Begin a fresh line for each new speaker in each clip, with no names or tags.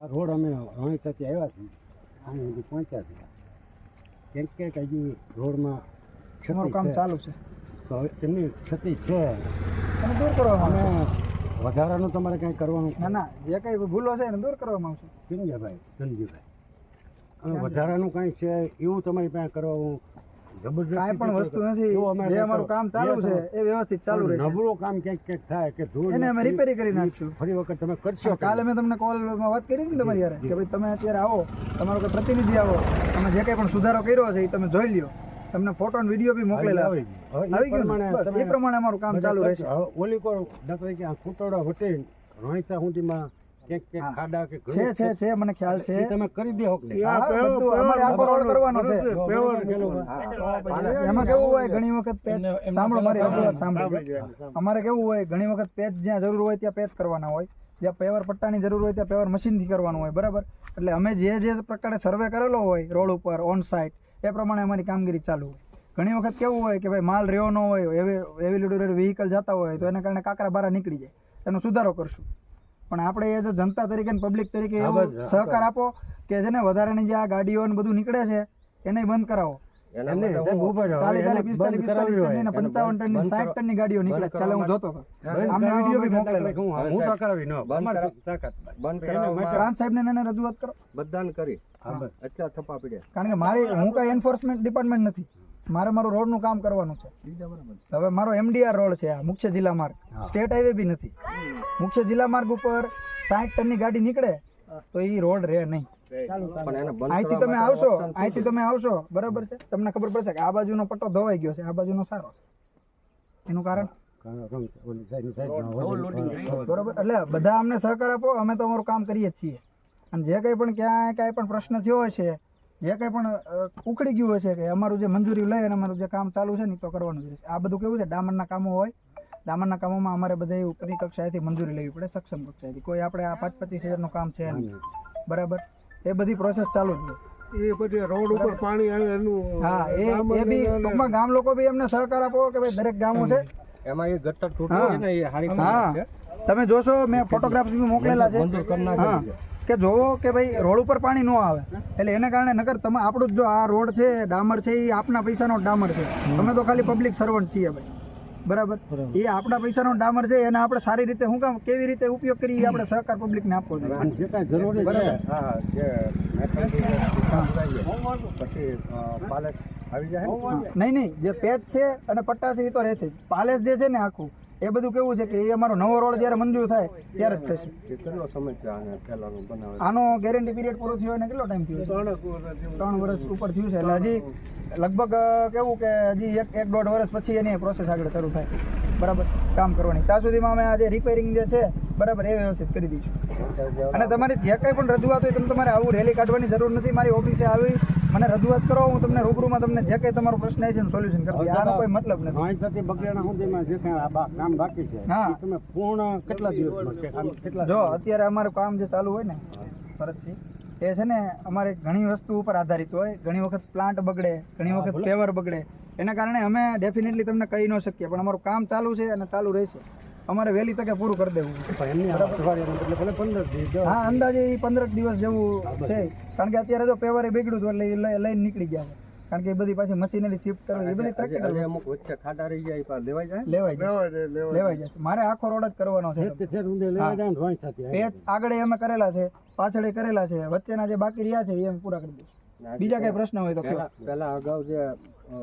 આ રોડ અમે રણેસાથી આવ્યા છીએ. અહીં સુધી પહોંચ્યા છીએ. કેમ કે હજુ રોડમાં ક્ષતિ
કામ ચાલુ છે.
તો હવે એમની ક્ષતિ છે.
તમે દૂર
કરો
અમે
વધારાનું તમારે કંઈ કરવાનું
ના ના જે કંઈ ભૂલો છે એને દૂર કરવામાં આવશે.
કિંજભાઈ ધનજીભાઈ. અને વધારાનું કાંઈ છે એવું તમારી પાસે કરવાનું જબરદસ્તી
કાંઈ પણ વસ્તુ નથી. જે અમારું કામ ચાલુ છે એ વ્યવસ્થિત ચાલુ
રહે
રહેશે.
નબળું કામ ક્યાંક ક્યાંક થાય કે ધૂળ
એને અમે રિપેર કરી નાખશું.
ફરી વખત તમે કરશો
કાલે મેં તમને કોલમાં વાત કરી હતી ને તમારી યાર કે ભાઈ તમે અત્યારે આવો તમારો કોઈ પ્રતિનિધિ આવો તમે જે કંઈ પણ સુધારો કર્યો છે એ તમે જોઈ લ્યો. તમને ફોટો અને વીડિયો બી મોકલેલા.
આવી
આવી ગયું
પ્રમાણે
એ પ્રમાણે અમારું કામ ચાલુ રહેશે.
ઓલી કોર દાખલા કે આ ખૂટોડા વટે રોહિતા સુધીમાં ખાડા કે
છે છે છે. મને ખ્યાલ છે.
તમે કરી દે હોક ને
અમારે આખો રોડ કરવાનો છે. એમાં કેવું હોય ઘણી વખત પેચ? સાંભળો મારી રજૂઆત સાંભળો. અમારે કેવું હોય ઘણી વખત પેચ જ્યાં જરૂર હોય ત્યાં પેચ કરવાના હોય. જ્યાં પેવર પટ્ટાની જરૂર હોય ત્યાં પેવર મશીનથી કરવાનું હોય બરાબર? એટલે અમે જે જે પ્રકારે સર્વે કરેલો હોય રોડ ઉપર ઓન સાઇટ એ પ્રમાણે અમારી કામગીરી ચાલુ હોય. ઘણી વખત કેવું હોય કે ભાઈ માલ રહ્યો ન હોય એવી એવી લીડું વ્હીકલ જતા હોય તો એના કારણે કાકરા બારા નીકળી જાય. એનો સુધારો કરશું. પણ આપણે એ જો જનતા તરીકે પબ્લિક તરીકે એવો સહકાર આપો કે છે ને વધારાની જે આ ગાડીઓ ને બધું નીકળે છે એને બંધ કરાવો. રજૂઆત કરો. કારણ કે મારી હું કઈ એન્ફોર્સમેન્ટ ડિપાર્ટમેન્ટ નથી. મારે મારું રોડનું કામ કરવાનું છે. હવે મારો એમડીઆર રોડ છે આ મુખ્ય જિલ્લા માર્ગ. સ્ટેટ હાઈવે બી નથી. મુખ્ય જિલ્લા માર્ગ ઉપર સાઠ ટનની ગાડી નીકળે તો એ રોડ રહે નહીં.
પણ
અહીંથી તમે આવશો અહીંથી તમે આવશો બરાબર છે? તમને ખબર પડશે કે આ બાજુનો પટ્ટો ધોવાઈ ગયો છે આ બાજુનો સારો છે. એનું કારણ? બરોબર? એટલે બધા અમને સહકાર આપો અમે તો અમારું કામ કરીએ જ છીએ. અને જે કંઈ પણ ક્યાંય કાંઈ પણ પ્રશ્ન થયો હશે જે કંઈ પણ ઉકળી ગયું હશે કે અમારું જે મંજૂરી લઈ અને અમારું જે કામ ચાલુ છે ને તો કરવાનું રહેશે. આ બધું કેવું છે? ડામરના કામો હોય ડામરના કામોમાં અમારે બધા ઉપરની કક્ષાએથી મંજૂરી લેવી પડે સક્ષમ કક્ષાએથી. કોઈ આપણે આ પાંચ પચીસ હજારનું કામ છે નહીં. બરાબર? એ બધી પ્રોસેસ ચાલુ જ
એ પછી રોડ ઉપર પાણી આવે એનું
હા એ એ બી ટૂંકમાં ગામ લોકો બી એમને સહકાર આપો કે ભાઈ દરેક ગામો છે.
એમાં એ ગટર
હા.
છે ને એ હારી
હા. તમે જોશો મેં ફોટોગ્રાફ્સ બી મોકલેલા છે. હા.
છે.
કે જોવો કે ભાઈ રોડ ઉપર પાણી ન આવે. એટલે એને કારણે નગર તમે આપણું જ જો આ રોડ છે ડામર છે એ આપના પૈસાનો ડામર છે. અમે તો ખાલી પબ્લિક સર્વન્ટ છીએ ભાઈ. બરાબર? એ આપણા પૈસાનો ડામર છે એને આપણે સારી રીતે હું કામ કેવી રીતે ઉપયોગ કરીએ આપણે સહકાર પબ્લિકને આપવો જોઈએ.
પછી અ, આવી જાય
નહીં નહીં જે પેચ છે અને પટ્ટા છે એ તો રહેશે. પાલેસ જે છે ને આખું એ બધું કેવું છે કે એ અમારો નવો રોડ જ્યારે મંજૂર થાય ત્યારે જ થશે.
કેટલો સમય છે પહેલાનો બનાવે
આનો ગેરંટી પીરિયડ પૂરો થયો એને કેટલો ટાઈમ થયો? ત્રણ વર્ષ ઉપર થયું છે એટલે હજી લગભગ કેવું કે હજી એક એક દોઢ વર્ષ પછી એની પ્રોસેસ આગળ શરૂ થાય. બરાબર? કામ કરવાની. ત્યાં સુધીમાં અમે આજે રિપેરિંગ જે છે બરાબર એ વ્યવસ્થિત કરી દઈશું. અને તમારી જે કંઈ પણ રજૂઆત હોય તમે તમારે આવું રેલી કાઢવાની જરૂર નથી. મારી ઓફિસે આવી મને રજૂઆત કરો હું તમને રૂબરૂમાં તમને જે કંઈ તમારો પ્રશ્ન છે એનું સોલ્યુશન કરી આનો કોઈ મતલબ નથી.
રણેસાથી બગડાણા સુધીમાં જે કાંઈ કામ બાકી છે
હા.
તમે પૂર્ણ કેટલા દિવસમાં કેટલા
જો અત્યારે અમારું કામ જે ચાલુ હોય ને ફરજથી એ છે ને અમારે ઘણી વસ્તુ ઉપર આધારિત હોય. ઘણી વખત પ્લાન્ટ બગડે ઘણી વખત ફ્લેવર બગડે. એના કારણે અમે ડેફિનેટલી તમને કહી ન શકીએ પણ અમારું કામ ચાલુ છે અને ચાલુ રહેશે. અમારે વહેલી તકે પૂરું કરી દેવું. હા અંદાજે એ પંદર દિવસ જેવું છે. કારણ કે અત્યારે જો પેવરે બગડ્યું હતું એટલે એ લઈ- લઈને નીકળી ગયા કારણ કે એ બધી પાછી મશીનરી શિફ્ટ કરવી એ બધી પ્રેક્ટિકલ
અમુક વચ્ચે ખાડા રહી જાય પણ લેવાય જાય
લેવાય જાય લેવાય જશે. મારે આખો રોડ જ કરવાનો છે. પેચ આગળ અમે કરેલા છે પાછળ કરેલા છે. વચ્ચેના જે બાકી રહ્યા છે એ અમે પૂરા કરી દઈશું. બીજા કઈ પ્રશ્ન હોય તો
પહેલા અગાઉ જે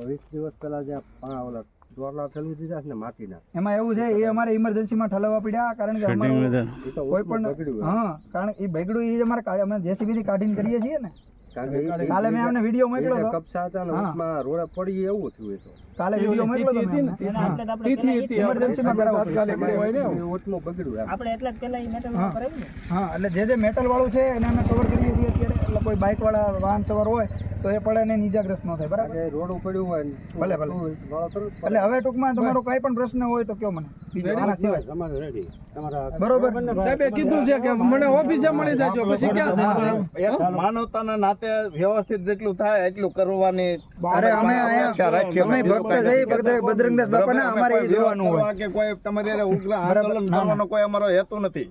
વીસ દિવસ પહેલા જે ઓલા દોરલા ઠલવી દીધા છે ને માટીના.
એમાં એવું છે એ અમારે ઇમરજન્સીમાં ઠલવવા પડ્યા કારણ કે અમારું કોઈ પણ હા કારણ એ બગડું એ અમારે અમે જેસીબી થી કાઢીને કરીએ છીએ ને. કાલે મેં અમને વીડિયો મોકલ્યો હતો.
કપસા હતા ને વચમાં રોડે પડી એવું થયું તો.
કાલે વીડિયો મોકલ્યો હતો મેં
બગડ્યું
આપણે એટલે જ પેલા ઈ મેટર
હા.
કરાવ્યું ને?
હા એટલે જે જે મેટલ વાળું છે એને અમે કવર કરીએ છીએ અત્યારે. એટલે કોઈ બાઇક વાળા વાહન સવાર હોય તો એ પડે ને ઈજાગ્રસ્ત ન થાય બરાબર?
રોડ ઉપડ્યું હોય
ભલે, ભલે. એટલે હવે ટૂંકમાં તમારો કઈ પણ પ્રશ્ન હોય તો કયો મને. બીજો આના સિવાય.
તમારે રેડી તમારા
બરોબર.
સાહેબે કીધું છે કે મને ઓફિસે મળી જાજો. પછી ક્યાં?
માનવતાના નાતે વ્યવસ્થિત જેટલું થાય એટલું કરવાની
અરે અમે
અપેક્ષા
અહીંયા
રાખીએ
અમે ભક્ત છે બજરંગ- બાપાના અમારે જોવાનું હોય.
કે કોઈ તમારી ઉગ્ર આંદોલન કરવાનો કોઈ અમારો હેતુ નથી.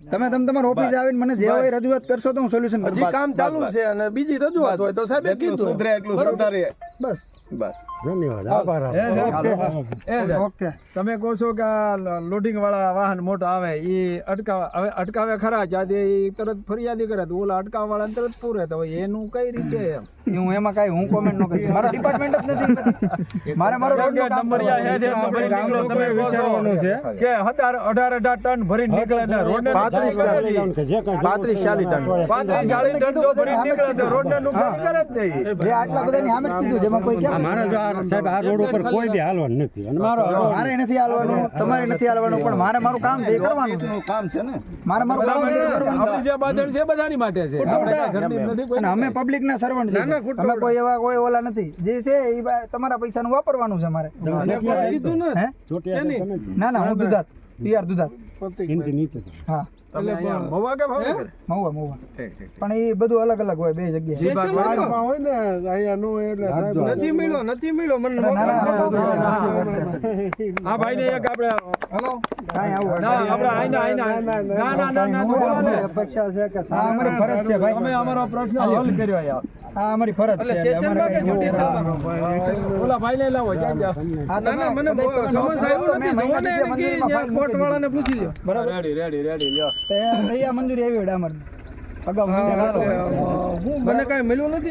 તમે તમે તમારા ઓફિસ આવીને મને જે હોય રજૂઆત કરશો તો હું સોલ્યુશન કરી.
કામ ચાલુ છે અને બીજી રજૂઆત હોય તો સાહેબ કીધું.
સુધરે એટલું સુધારીએ.
બસ.
બસ.
ધન્યવાદ. આભાર
એ સાહેબ, એ
ઓકે.
તમે કહો છો કે લોડિંગ વાળા વાહન મોટા આવે એ અટકાવે હવે અટકાવે ખરા જ્યાં એ તરત ફરિયાદી કરે તો ઓલા અટકાવવા વાળા તરત પૂરે તો એનું કઈ રીતે એમ?
હું એમાં કઈ હું કોમેન્ટ ન કરી મારા ડિપાર્ટમેન્ટ જ નથી મારે મારો
હે છે. તો નીકળો. તમે કહો છો. કે હજાર અઢાર અઢાર ટન ભરીને નીકળે ને રોડ
ને
35
ટન.
કે જે કાંઈ
પાંત્રીસ ચાલીસ ટન.
પાંત્રીસ ચાલીસ ટન જો ભરીને નીકળે તો રોડને નુકસાન કરે જ નહીં
જે આટલા બધાની સામે કીધું છે. એમાં કોઈ કેમ
મારે જો આ સાહેબ આ રોડ ઉપર કોઈ બી હાલવાનું નથી. અને મારો
મારે નથી હાલવાનું તમારે નથી હાલવાનું પણ મારે મારું કામ છે એ કરવાનું
કામ છે ને?
મારે મારું કામ છે કરવાનું
આપણી જે બાંધણ છે બધાની માટે છે.
અને અમે પબ્લિક ના સર્વન્ટ છે. અમે કોઈ એવા કોઈ ઓલા નથી. જે છે એ બા- તમારા પૈસાનું વાપરવાનું છે મારે.
કીધું ને
તમે.
ના ના હું દુધાત. પીઆર દુધાત. હા.
તમે અહીંયા મહુવા કે ભાવનગર?
મહુવા મહુવા પણ એ બધું અલગ અલગ હોય બે જગ્યાએ
હોય ને અહીંયા નું એટલે
નથી મળ્યો નથી મળ્યો મને
ના,
મોકલો.
ના,
આ ભાઈને એક આપણે
કાંઈ આવું
ના આપણે આઈને આઈને ના ના ના ના
અપેક્ષા છે કે
હા ફરજ છે ભાઈ
અમે અમારો પ્રશ્ન હલ કર્યો યાર
હા અમારી ફરજ છે એટલે અમારે કાંઈ એવું-
ઓલા ભાઈને લાવો જ્યાં જ્યાં
હા, તમે
મને બહુ સમજ આવ્યો નથી.
મહિનાથી
જોવો ને
જે
એને કે ત્યાં કોર્ટ વાળાને પૂછી લ્યો.
બરાબર?
રેડી રેડી રેડી લ્યો.
તે અહીંયા મંજૂરી આવી હોય ડામરની અગાઉ
મને કાંઈ મળ્યું નથી?